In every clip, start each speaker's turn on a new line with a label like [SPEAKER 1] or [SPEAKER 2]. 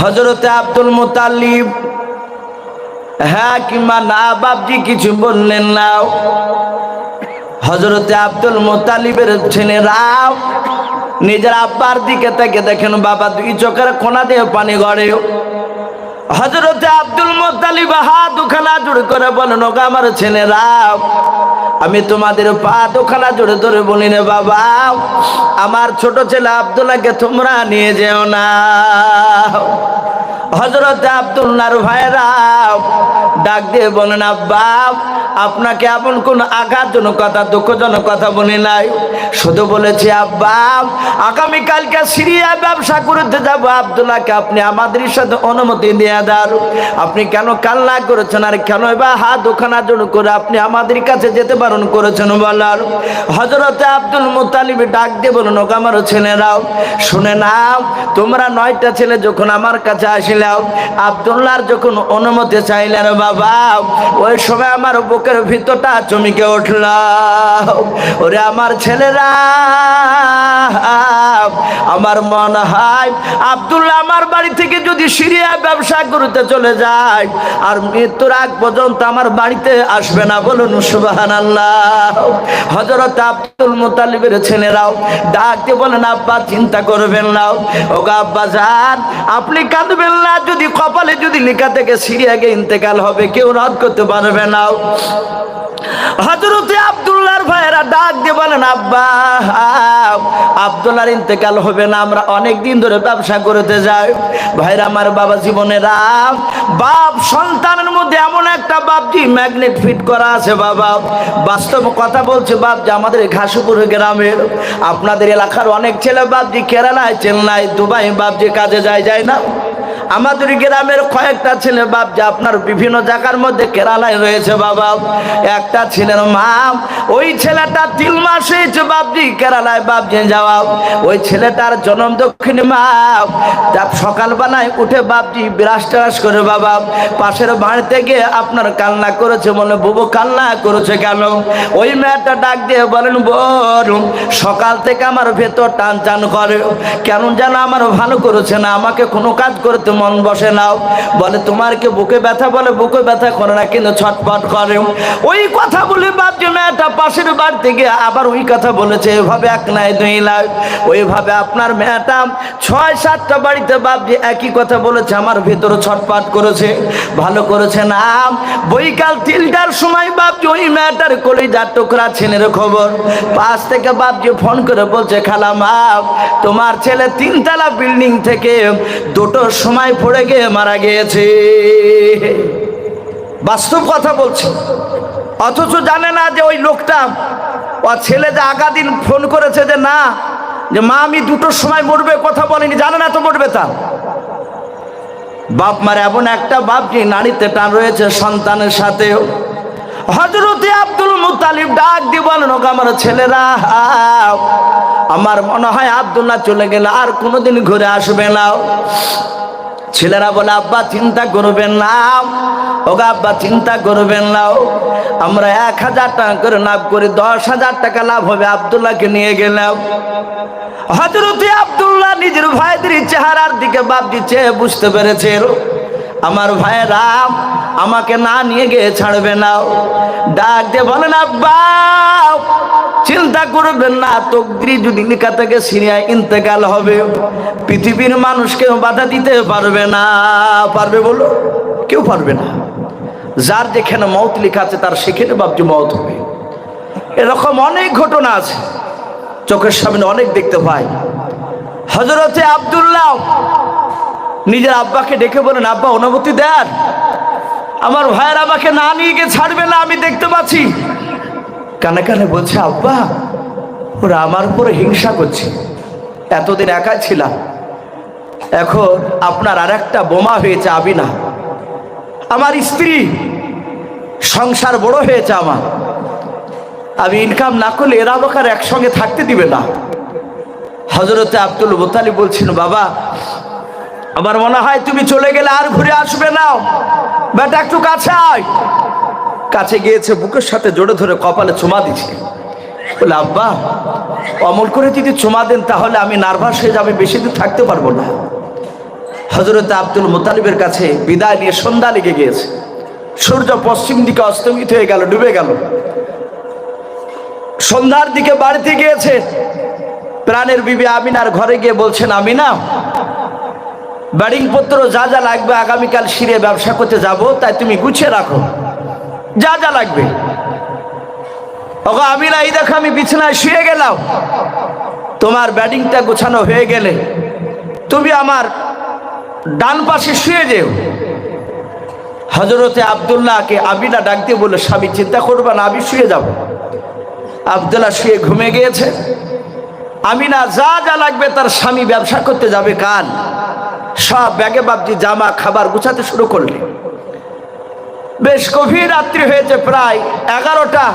[SPEAKER 1] হজরতে আব্দুল মুতালিব। হ্যাঁ কিংবা না, বাপজি কিছু বললেন না। হজরতে আব্দুল মোতালিবের ছেলেরাও নিজের আব্বার দিকে তাকে দেখেন, বাবা দুই চোখের কোনা দিয়ে পানি গড়ে। হজরতে আব্দুল মোতালিব হাত দুখানা জোড় করে বলেন ওকে আমার ছেলেরা আমি তোমাদের পা দোখানা জোরে ধরে বলি রে বাবা। আমার ছোট ছেলে আব্দুল্লাহকে তোমরা নিয়ে যেও না। হজরত আব্দুল্লাহর ভাইরা ডাক দিয়ে বলেন, আব্বা, আপনাকে এমন কোন আঘাতজনক কথা, দুঃখজনক কথা বলে নাই। শুধু বলেছি, আব্বা, আগামীকালকে সিরিয়া ব্যবসা করতে যাব। আব্দুল্লাহকে আপনি আমাদের সাথে অনুমতি দিয়ে দেন। আপনি কেন কান্না করেছেন আর কেন এবার হাত ওখানার জন্য করে আপনি আমাদের কাছে যেতে বারণ করেছেন বলার? হজরতে আব্দুল মুতালিব ডাক দিয়ে বলুন ওকে আমার ছেলেরাও, শুনে নাও, তোমরা নয়টা ছেলে যখন আমার কাছে আসিলাও আব্দুল্লাহর যখন অনুমতি চাইলেন, বাবা, ওই সময় আমার বুকের ভিতরটা উঠল। ওরে আমার ছেলেরা, আমার হয়। আব্দুল্লাহ আমার বাড়ি থেকে যদি সিরিয়া ব্যবসা করতে চলে যায়, আর মৃত্যুর আগ পর্যন্ত আমার বাড়িতে আসবে না, বলুন সুবাহান হজরত আব্দুল মুতালিবের ছেলেরাও ডাকতে বলেন, আব্বা, চিন্তা করবেন না। ও আব্বা যান আপনি কাঁদবেন না। যদি কপালে যদি লেখা থেকে সিরিয়াকে ইন্তেকাল হবে, কেউ রদ করতে পারবে না। হজরতে আব্দুল্লাহর ভাইয়েরা ডাক দিয়ে বলেন, আব্বা, আব্দুল্লাহর ইন্তেকাল হবে না, আমরা অনেক দিন ধরে ব্যবসা করতে যাই। ভাইরা, আমার বাবা জীবনে রাম বাপ সন্তানের মধ্যে এমন একটা বাপজি ম্যাগনেট ফিট করা আছে, বাবা। বাস্তব কথা বলছে, বাপ, যে আমাদের ঘাসুপুর গ্রামের আপনাদের এলাকার অনেক ছেলে বাপজি কেরালায়, চেন্নাই, দুবাই বাপজি কাজে যায় যায় না? আমাদের গ্রামের কয়েকটা ছেলে বাপ যে আপনার বিভিন্ন জায়গার মধ্যে কেরালায় রয়েছে বাবা, একটা ছেলের মা, ওই ছেলেটা তিন মাস বাপজি কেরালায় বাপজি যাওয়া। ওই ছেলেটার জন্ম দক্ষিণী মা সকালবেলায় উঠে বাপজি বিরাস টেরাস করে বাবা, পাশের বাড়িতে গিয়ে আপনার কান্না করেছে বলে, বুবু, কান্না করেছে কেন? ওই মেয়েটা ডাক দিয়ে বলেন বোন সকাল থেকে আমার ভেতর টান টান করে। কেন যেন আমার ভালো করেছে না, আমাকে কোনো কাজ করতে মন বসে নাও। বলে, তোমার কি বুকে ব্যথা? বলে, বুকে ব্যথা করে না, কিন্তু ছটফট করে। ওই কথা বলে বাপজি মেয়েটা পাশের বাড়ি থেকে আবার ওই কথা বলেছে, এভাবে এক নাই দুই লাখ ওইভাবে আপনার মেয়েটা ছয়, সাতটা বাড়িতে বাপজি একই কথা বলেছে, আমার ভিতরে ছটফট করেছে, ভালো করেছে না। বৈকাল তিনটার সময় বাপজি ওই মেয়েটার কলিজার টুকরা ছেলের খবর। পাশ থেকে বাপজি ফোন করে বলছে খালা মা তোমার ছেলে তিনতলা বিল্ডিং থেকে দুটোর সময় পড়ে গিয়ে মারা গিয়েছে। বাস্তব কথা বলছে। অথচ জানে না যে ওই লোকটা ও ছেলে যে আগা দিন ফোন করেছে যে না, যে মা আমি দুটোর সময় মরবে কথা বলেনি, জানে না তো মরবে তা। বাপ মার এমন একটা বাপ যে নারীতে টান রয়েছে সন্তানের সাথেও। হজরতে আব্দুল মুতালিব ডাক দিয়ে বলেন ওকে আমার ছেলেরা, আমার মনে হয় আব্দুল্লাহ চলে গেলে, আর কোনোদিন ঘুরে আসবে না। ছেলেরা বলে, আব্বা, চিন্তা করবেন না। ওগা আব্বা, চিন্তা করবেন না। আমরা এক হাজার টাকা করে লাভ করি, দশ হাজার টাকা লাভ হবে। আবদুল্লাহকে নিয়ে গেলাম। হজরতি আবদুল্লাহ নিজের ভাইদের চেহারার দিকে বাপ দিচ্ছে, বুঝতে পেরেছে আমার ভাইয়েরা আমাকে না নিয়ে গিয়ে ছাড়বে না। ডাক দিয়ে বলেন, আব্বা, চিন্তা করবেন না, তকদিরি যদি লেখা থেকে সিরিয়ায় ইন্তেকাল হবে। পৃথিবীর মানুষকেও বাধা দিতে পারবে না। পারবে বলো? কেউ পারবে না। যার যেখানে মত লেখা আছে, তার সেখানে বাপজি মত হবে। এরকম অনেক ঘটনা আছে। চোখের সামনে অনেক দেখতে পাই। হজরতে আবদুল্লাহ নিজের আব্বাকে ডেকে বলেন, আব্বা, অনুমতি দেন। আমার ভাইয়ের আমাকে না নিয়ে গিয়ে ছাড়বে না, আমি দেখতে পাচ্ছি। কানে কানে বলছে, আব্বা, ওরা আমার উপরে হিংসা করছে। এতদিন একাই ছিলাম। এখন আপনার আর একটা বোমা হয়েছে আবিনা। আমার স্ত্রী সংসার বড় হয়েছে আমার। আমি ইনকাম না করলে এরা আমাকে একসঙ্গে থাকতে দিবে না। হজরতে আব্দুল মোতালি বলছেন, বাবা আমার মনে হয় তুমি চলে গেলে আর ঘুরে আসবে না। বেটা, একটু কাছে আয়। কাছে গিয়েছে, বুকের সাথে জোরে ধরে কপালে চুমা দিছে। বলে, আব্বা, অমল করে যদি চুমা দেন, তাহলে আমি নার্ভাস হয়ে যাবে, বেশি দিন থাকতে পারব না। হজরত আব্দুল মোতালিবের কাছে বিদায় নিয়ে সন্ধ্যা লেগে গিয়েছে। সূর্য পশ্চিম দিকে অস্তমিত হয়ে গেল, ডুবে গেল। সন্ধ্যার দিকে বাড়িতে গিয়েছে। প্রাণের বিবি আমিনার ঘরে গিয়ে বলছেন, আমিনা ব্যাডিং পত্র যা যা লাগবে আগামীকাল সিরে ব্যবসা করতে যাব, তাই তুমি গুছিয়ে রাখো। যা যা লাগবে। ওগো আমিনা এই দেখো, আমি বিছানায় শুয়ে গেলাম। তোমার ব্যাডিংটা গোছানো হয়ে গেলে তুমি আমার ডান পাশে শুয়ে যেও। হজরতে আবদুল্লাহকে আবিনা ডাক দিয়ে বলে স্বামী, চিন্তা করবে না, আমি শুয়ে যাব। আবদুল্লাহ শুয়ে ঘুমে গিয়েছে। আমিনা যা যা লাগবে তার স্বামী ব্যবসা করতে যাবে কাল। সব ব্যাগে বাবজি, জামা, খাবার গুছাতে শুরু করলে। বেশ গভীর রাত্রি হয়েছে প্রায় এগারোটা,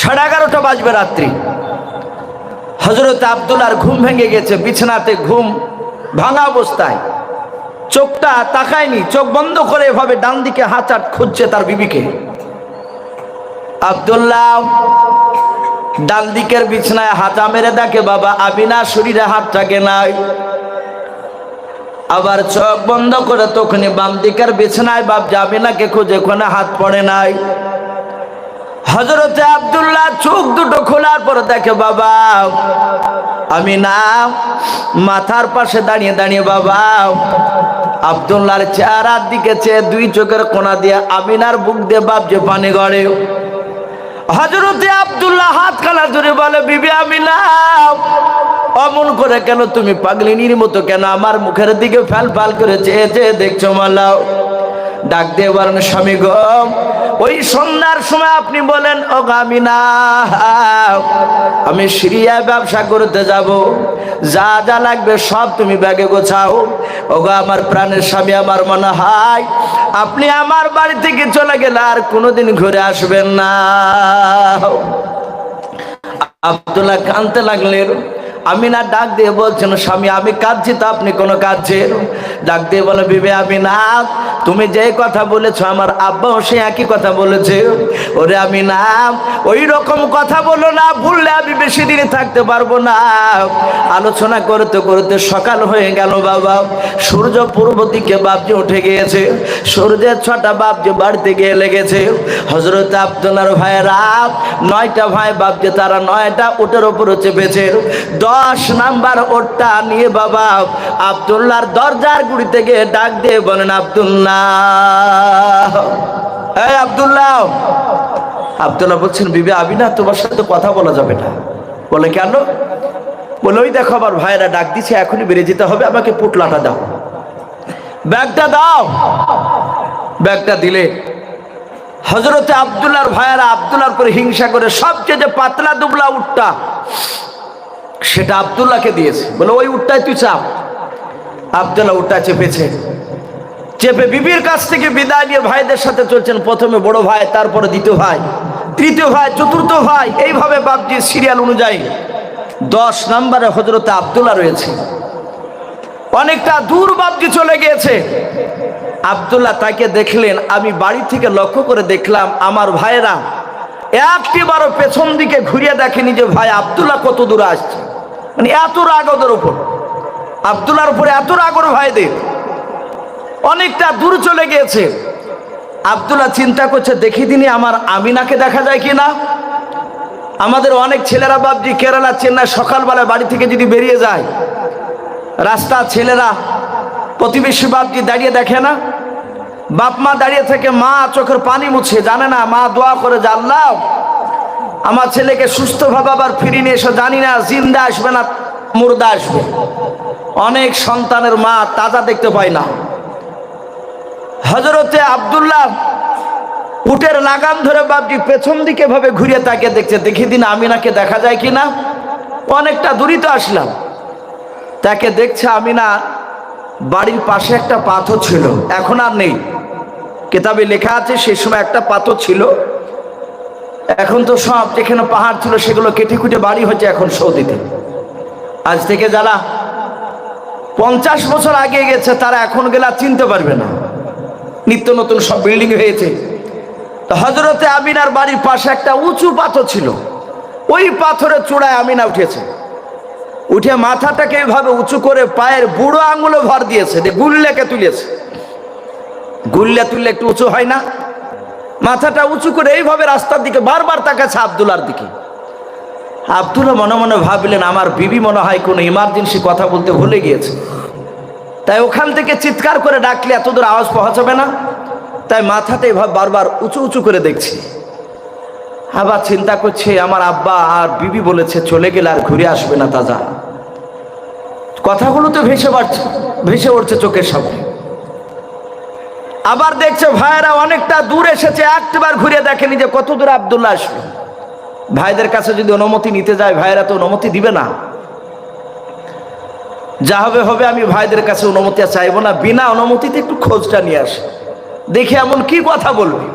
[SPEAKER 1] সাড়ে এগারোটা বাজবে রাত্রি। হজরত আবদুল্লার ঘুম ভেঙে গেছে, বিছানাতে ঘুম ভাঙা অবস্থায়। চোখটা তাকায়নি, চোখ বন্ধ করে এভাবে ডান দিকে হাত আট খুঁজছে তার বিবিকে। আবদুল্লাহ ডান দিকের বিছনায় হাতা মেরে দেখে, বাবা আবিনা শরীরে হাত থাকে নাই আবার চোখ বন্ধ করে তখনই বাম দিকের বিছনায় বাপ জামিনাকে খুঁজে ওখানে হাত পড়ে নাই। হজরতে আবদুল্লাহ চোখ দুটো খোলার পর দেখে, বাবা, আমি না, মাথার পাশে দাঁড়িয়ে দাঁড়িয়ে, বাবা, আবদুল্লাহর চেহারার দিকে চেয়ে দুই চোখের কোনা দিয়ে আমিনার বুক দিয়ে বাপ যে পানি গড়ে। হজরতে আবদুল্লাহ হাত খালা ধরে বলে, বিবি আমিনা অমন করে কেন তুমি পাগলিনীর মতো কেন আমার মুখের দিকে ফ্যাল ফাল করে চেয়ে চেয়ে দেখছ মালাও ডাক দিয়ে বলেন, স্বামী গো, ওই সন্ধ্যার সময় আপনি বলেন, ও গামিনা আমি সিরিয়ায় ব্যবসা করতে যাব। যা যা লাগবে সব তুমি ব্যাগে গোছাও। ও গো, আমার প্রাণের স্বামী আমার মনে হয়, আপনি আমার বাড়ি থেকে চলে গেলে আর কোনোদিন ঘুরে আসবেন না। আবদুল্লাহ কানতে লাগলেন। আমি না ডাক দিয়ে বলছেন, স্বামী, আমি কাঁদছি তো, আপনি কোনো কাঁদছেন ডাক দিয়ে বলে, বিবে আমি না তুমি যে কথা বলেছ, আমার আব্বাও সে একই কথা বলেছে। ওরে আমি না ওই রকম কথা বলো না, ভুললে আমি বেশি দিনে থাকতে পারব না। আলোচনা করতে করতে সকাল হয়ে গেল বাবা। সূর্য পূর্ব দিকে বাপজি উঠে গিয়েছে। সূর্যের ছটা বাপজি বাড়িতে গিয়ে লেগেছে। হজরত আব্দুল্লার ভাইয়েরা, নয়টা ভাই বাপজি, তারা নয়টা উটের ওপরে চেপেছে। দশ নাম্বার ওটটা নিয়ে বাবা আবদুল্লাহর দরজার গুড়ি থেকে ডাক দিয়ে বলেন, আবদুল্লাহ। এই আবদুল্লাহ। আবদুল্লাহ বলছেন, বিবে আবি না তোমার সাথে কথা বলা যাবে না। বলে, কেন? বলে, ওই দেখো, আমার ভাইয়েরা ডাক দিছে, এখনই বেরিয়ে যেতে হবে, আমাকে পুটলাটা দাও। ব্যাগটা দাও। ব্যাগটা দিলে হজরতে আবদুল্লাহর ভাইয়েরা আবদুল্লাহর পরে হিংসা করে, সবচেয়ে যে পাতলা দুবলা উঠটা সেটা আবদুল্লাহকে দিয়েছে। বলে, ওই উটটাই তুই চাপ আবদুল্লাহ উটটা চেপেছে। চেপে বিবির কাছ থেকে বিদায় নিয়ে ভাইদের সাথে চলছেন প্রথমে বড় ভাই, তারপরে দ্বিতীয় ভাই। তৃতীয় ভাই, চতুর্থ ভাই, এইভাবে বাপজি সিরিয়াল অনুযায়ী দশ নম্বরে হজরতে আবদুল্লাহ রয়েছে। অনেকটা দূর বাপজি চলে গিয়েছে। আবদুল্লাহ তাকে দেখলেন, আমি বাড়ি থেকে লক্ষ্য করে দেখলাম আমার ভাইয়েরা একটি বারো পেছন দিকে ঘুরিয়ে দেখেনি যে ভাই আবদুল্লাহ কত দূরে আসছে। মানে এত রাগ ওদের উপর। আবদুল্লার উপরে এত রাগ ওর ভাইদের। অনেকটা দূর চলে গিয়েছে। আবদুল্লাহ চিন্তা করছে, দেখি দিনই আমার আমিনাকে দেখা যায় কি না আমাদের অনেক ছেলেরা বাবজি কেরালা, চেন্নাই সকালবেলা বাড়ি থেকে যদি বেরিয়ে যায়, রাস্তা ছেলেরা প্রতিবেশী বাপজি দাঁড়িয়ে দেখে না। বাপ মা দাঁড়িয়ে থেকে মা চোখের পানি মুছে, জানে না, মা, দোয়া করে জানলাম আমার ছেলেকে সুস্থভাবে আবার ফিরিয়ে নিয়ে এসে, জানি না, জিন্দা আসবে না, মুর্দা আসবে। অনেক সন্তানের মা তাজা দেখতে পায় না। হজরতে আবদুল্লাহ উটের লাগাম ধরে বাপজি পেছন দিকে ভাবে ঘুরিয়ে তাকে দেখছে, দেখি দিন আমিনাকে দেখা যায় কি না? অনেকটা দূরই তো আসলাম। তাকে দেখছে আমিনা, বাড়ির পাশে একটা পাথর ছিল, এখন আর নেই। কেতাবে লেখা আছে সেই সময় একটা পাথর ছিল। এখন তো সব যেখানে পাহাড় ছিল সেগুলো কেটে কুটে বাড়ি হচ্ছে এখন সৌদিতে। আজ থেকে যারা পঞ্চাশ বছর আগে গেছে, তারা এখন গেলে চিনতে পারবে না। নিত্য নতুন সব বিল্ডিং হয়েছে। হজরতে আমিনার বাড়ির পাশে একটা উঁচু পাথর ছিল। ওই পাথরের চূড়ায় আমিনা উঠেছে। উঠে মাথাটাকে এভাবে উঁচু করে পায়ের বুড়ো আঙুলে ভর দিয়েছে, দিয়ে গুল্লেকে তুলেছে। গুল্লে তুললে একটু উঁচু হয় না? মাথাটা উঁচু করে এইভাবে রাস্তার দিকে বারবার তাকাচ্ছে আবদুল্লার দিকে। আবদুল্লাহ মনে মনে ভাবলেন, আমার বিবি মনে হয় কোনো ইমার্জেন্সি কথা বলতে ভুলে গিয়েছে। তাই ওখান থেকে চিৎকার করে ডাকলে এত দূর আওয়াজ পৌঁছাবে না। তাই মাথাতে এভাবে বারবার উঁচু উঁচু করে দেখছি। আবার চিন্তা করছে, আমার আব্বা আর বিবি বলেছে চলে গেলে আর ঘুরে আসবে না তাজা। কথাগুলো তো ভেসে বাড়ছে, ভেসে উঠছে চোখের সামনে। আবার দেখছে ভাইয়েরা অনেকটা দূর এসেছে, একবার ঘুরে দেখেনি যে কত দূর আবদুল্লাহ আসবে ভাইদের কাছে যদি অনুমতি নিতে যায়, ভাইয়েরা তো অনুমতি দিবে না। যা হবে হবে, আমি ভাইদের কাছে অনুমতি চাইব না। বিনা অনুমতিতে একটু খোঁজটা নিয়ে আসে। দেখি এমন কি কথা বলবে।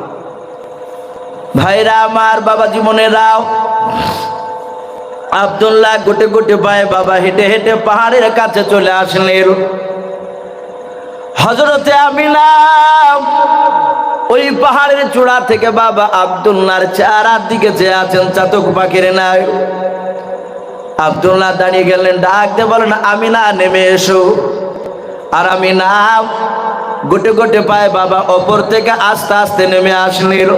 [SPEAKER 1] ভাইরা আমার বাবা জীবনেরাও আবদুল্লাহ গোটে গোটে ভাই বাবা হেঁটে হেঁটে পাহাড়ের কাছে চলে আসলেন। হজরতে আমিনা, ওই পাহাড়ের চূড়া থেকে বাবা আবদুল্লাহর চারার দিকে যে আছেন চাতক পাখির নাই। আবদুল্লাহ দাঁড়িয়ে গেলেন ডাক দিয়ে বলেন, আমিনা, নেমে এসো। আর আমিনা গোটে গোটে পায়ে বাবা ওপর থেকে আস্তে আস্তে নেমে আসলেন।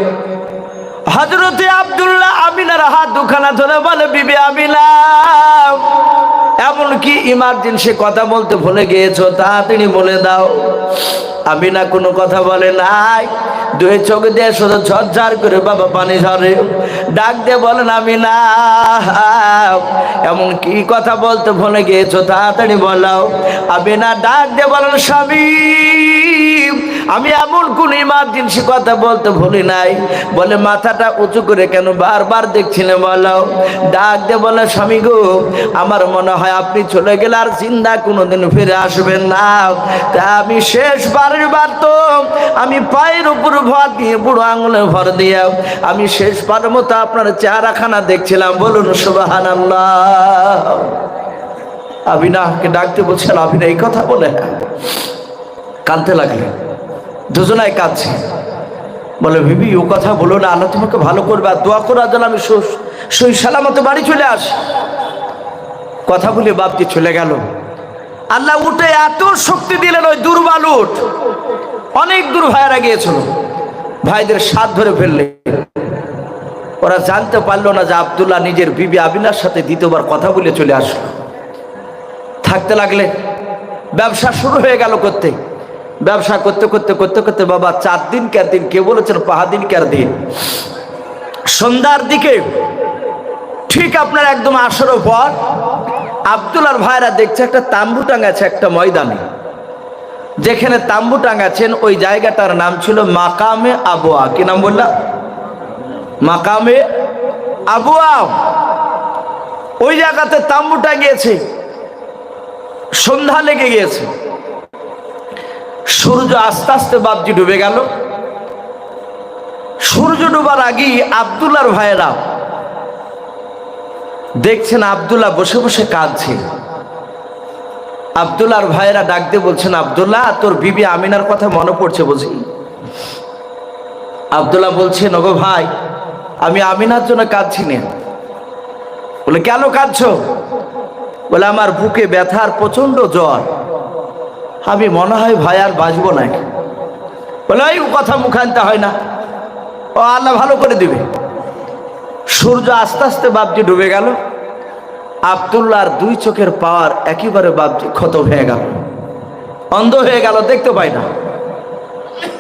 [SPEAKER 1] হজরতে আবদুল্লাহ আমিনার হাত দুখানা ধরে বলে, বিবি আমিনা এমনকি ইমার্জেন্সি কথা বলতে ভুলে গিয়েছো তিনি বলে দাও। আমি না কোনো কথা বলে নাই। দুই চোখ দিয়ে শুধু ঝরঝর করে বাবা পানি ঝরে। ডাক দিয়ে বলেন, আমি না। এমন কি কথা বলতে ভুলে গিয়েছো তাড়াতাড়ি বলাও। আমি না, ডাক দিয়ে বলেন, স্বামী। আমি এমন কোন ইমার্জেন্সি কথা বলতে ভুলি নাই। বলে মাথাটা উঁচু করে কেন বারবার দেখছিলে বলাও ডাক দিয়ে বলে, স্বামী গো, আমার মনে হয় আপনি চলে গেলে আর চিন্তা কোনোদিন ফিরে আসবেন না। তা আমি শেষ শেষবারের বার তো আমি পায়ের উপর ভর দিয়ে বুড়ো আঙুলে ভর দিয়ে আমি শেষ শেষবার মতো আপনার চেহারাখানা দেখছিলাম। বলুন সুবাহান আবিনাকে ডাকতে বলছেন আবিনা এই কথা বলে কাঁদতে লাগলেন। দুজনায় কাঁদছে। বলে, বিবি, ও কথা বলো না, আল্লাহ তোমাকে ভালো করবে, আর দোয়া করার জন্য আমি সই সালামতে বাড়ি চলে আস। কথা বলে বাপটি চলে গেল। আল্লাহ উঠে এত শক্তি দিলেন, ওই দুর্বাল উঠ। অনেক দূর ভাইয়েরা গিয়েছিল। ভাইদের সাত ধরে ফেললে। ওরা জানতে পারল না যে আবদুল্লাহ নিজের বিবি আবিনার সাথে দ্বিতীয়বার কথা বলে চলে আসলো। থাকতে লাগলে ব্যবসা শুরু হয়ে গেল করতে। ব্যবসা করতে করতে করতে করতে বাবা চার দিন কার দিন? কেউ বলেছেন পাহা দিন কার দিন? সন্ধ্যার দিকে ঠিক আপনার একদম আসর পর আবদুল্লার ভাইরা দেখছে একটা তাম্বু টাঙাছে একটা ময়দানে। যেখানে তাম্বু টাঙাছেন ওই জায়গাটার নাম ছিল মাকামে আবুয়া। কি নাম বললাম মাকামে আবুয়া। ওই জায়গাতে তাম্বু টাঙিয়েছে সন্ধ্যা লেগে গিয়েছে। সূর্য আস্তে আস্তে বাপজি ডুবে গেল। সূর্য ডুবার আগেই আবদুল্লার ভাইয়েরা দেখছেন আবদুল্লাহ বসে বসে কাঁদছে। আবদুল্লার ভাইয়েরা ডাক দিয়ে বলছেন, আবদুল্লাহ, তোর বিবি আমিনার কথা মনে পড়ছে বুঝি? আবদুল্লাহ বলছে নগো ভাই, আমি আমিনার জন্য কাঁদছি না। বলে, কেন কাঁদছ? বলে, আমার বুকে ব্যথার প্রচণ্ড জ্বর। আমি মনে হয় ভাই আর বাঁচবো না। বলে ওই কথা মুখানতে হয় না। ও আল্লাহ ভালো করে দিবে। সূর্য আস্তে আস্তে বাপজি ডুবে গেল। আবদুল্লাহর দুই চোখের পাওয়ার একেবারে বাপজি ক্ষত হয়ে গেল। অন্ধ হয়ে গেল, দেখতে পাই না।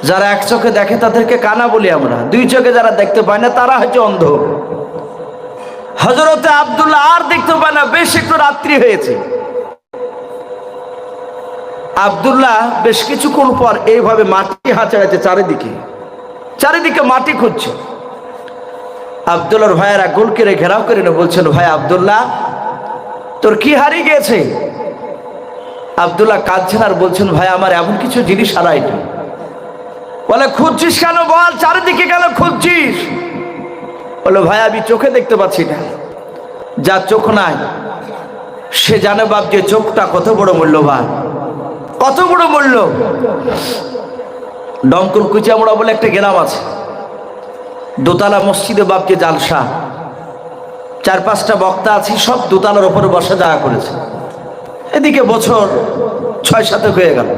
[SPEAKER 1] যারা এক চোখে দেখে তাদেরকে কানা বলি আমরা। দুই চোখে যারা দেখতে পায় না, তারা হচ্ছে অন্ধ। হজরতে আবদুল্লাহ আর দেখতে পায় না, বেশ একটু রাত্রি হয়েছে। আবদুল্লাহ বেশ কিছুক্ষণ পর এইভাবে মাটি হাঁচাড়াচ্ছে চারিদিকে চারিদিকে মাটি খুঁজছে। আবদুল্লার ভাইয়েরা গোল করে ঘেরাও করে বলছেন, ভাই আবদুল্লাহ, তোর কি হারিয়ে গেছে? আবদুল্লাহ কাঁদছেন আর বলছেন, ভাই, আমার এমন কিছু জিনিস হারাইনি বলে, খুঁজছিস কেন বল? চারিদিকে কেন খুঁজছিস? বলে, ভাই, আমি চোখে দেখতে পাচ্ছি না। যা চোখ নাই, সে জানে বাপ যে চোখটা কত বড় মূল্যবান। কত বড় মূল্য? ডঙ্কর কুচিয়ামোড়া বলে একটা গ্রাম আছে। দোতলা মসজিদে বাপকে জালসা। চার পাঁচটা বক্তা আছি, সব দোতলার ওপরে বসে জায়গা করেছে। এদিকে বছর ছয় সাতক হয়ে গেল।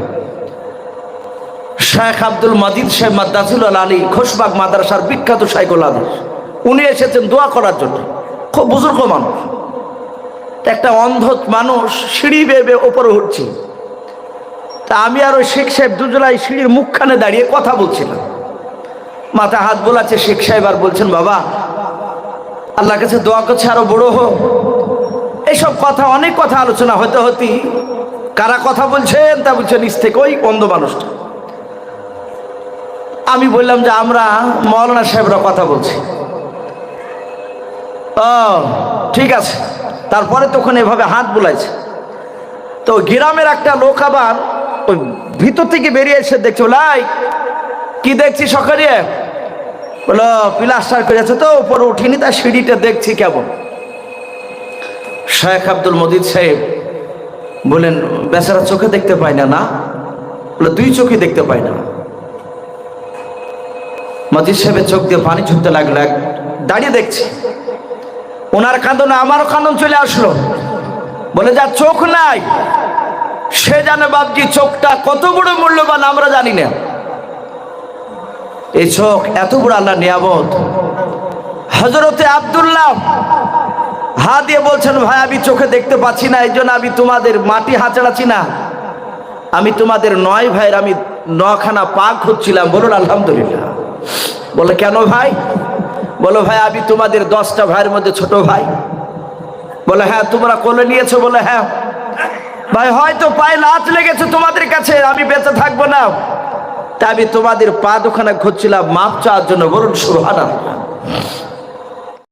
[SPEAKER 1] শেখ আব্দুল মাজিদ শেখ মাদ্দাসুল আলী খোশবাগ মাদ্রাসার বিখ্যাত সাইকুল আদেশ উনি এসেছেন দোয়া করার জন্য। খুব বুজুর্গ মানুষ। একটা অন্ধ মানুষ সিঁড়ি বেয়ে বেয়ে ওপরে উঠছি। তা আমি আর ওই শেখ সাহেব দুজলাই সিঁড়ির মুখখানে দাঁড়িয়ে কথা বলছিলাম। মাথা হাত বোলাচ্ছে, শেখ সাহেব আর বলছেন, বাবা আল্লাহ কাছে দোয়া করছে, আরও বড় হোক। এইসব কথা, অনেক কথা আলোচনা হতে হতে কারা কথা বলছেন তা বলছেন নিচ থেকে ওই অন্ধ মানুষটা। আমি বললাম যে, আমরা মৌলানা সাহেবরা কথা বলছি। ও, ঠিক আছে। তারপরে তখন এভাবে হাত বুলাইছে। তো গ্রামের একটা লোক আবার ভিতর থেকে বেরিয়ে এসে দেখছে লাই কি দেখছি সকালে? বলো প্লাস্টার করেছে তো, উপরে উঠিনি তার সিঁড়িটা দেখছি কেমন। শেখ আব্দুল মজিদ সাহেব বলেন বেচারা চোখে দেখতে পায় না না? বলে, দুই চোখে দেখতে পায় না। মজিদ সাহেবের চোখ দিয়ে পানি ছুটতে লাগল দাঁড়িয়ে দেখছি। ওনার কান্দনে আমারও কান্দন চলে আসলো। বলে, যা, চোখ নাই। সে জানে বাপজি চোখটা কত বড় মূল্যবান, আমরা জানি না। এই চোখ এত বড় আল্লাহ নিয়ামত। হজরতে আবদুল্লাহ হা দিয়ে বলছেন, ভাই, আমি চোখে দেখতে পাচ্ছি না এই জন্য আমি তোমাদের মাটি হাঁচড়াচ্ছি না। আমি তোমাদের নয় ভাইয়ের, আমি নখানা পাক হচ্ছিলাম। বলুন, আলহামদুলিল্লাহ। বলে, কেন ভাই? বলো, ভাই, আমি তোমাদের দশটা ভাইয়ের মধ্যে ছোট ভাই। বলে হ্যাঁ তোমরা কোলে নিয়েছো? বলে হ্যাঁ। ভাই, হয়তো পায়ে লাচ লেগেছে তোমাদের কাছে, আমি বেঁচে থাকব না। তাই আমি তোমাদের পা দুখানা খুঁজছিলাম মাপ চাওয়ার জন্য, বলুন সুহানা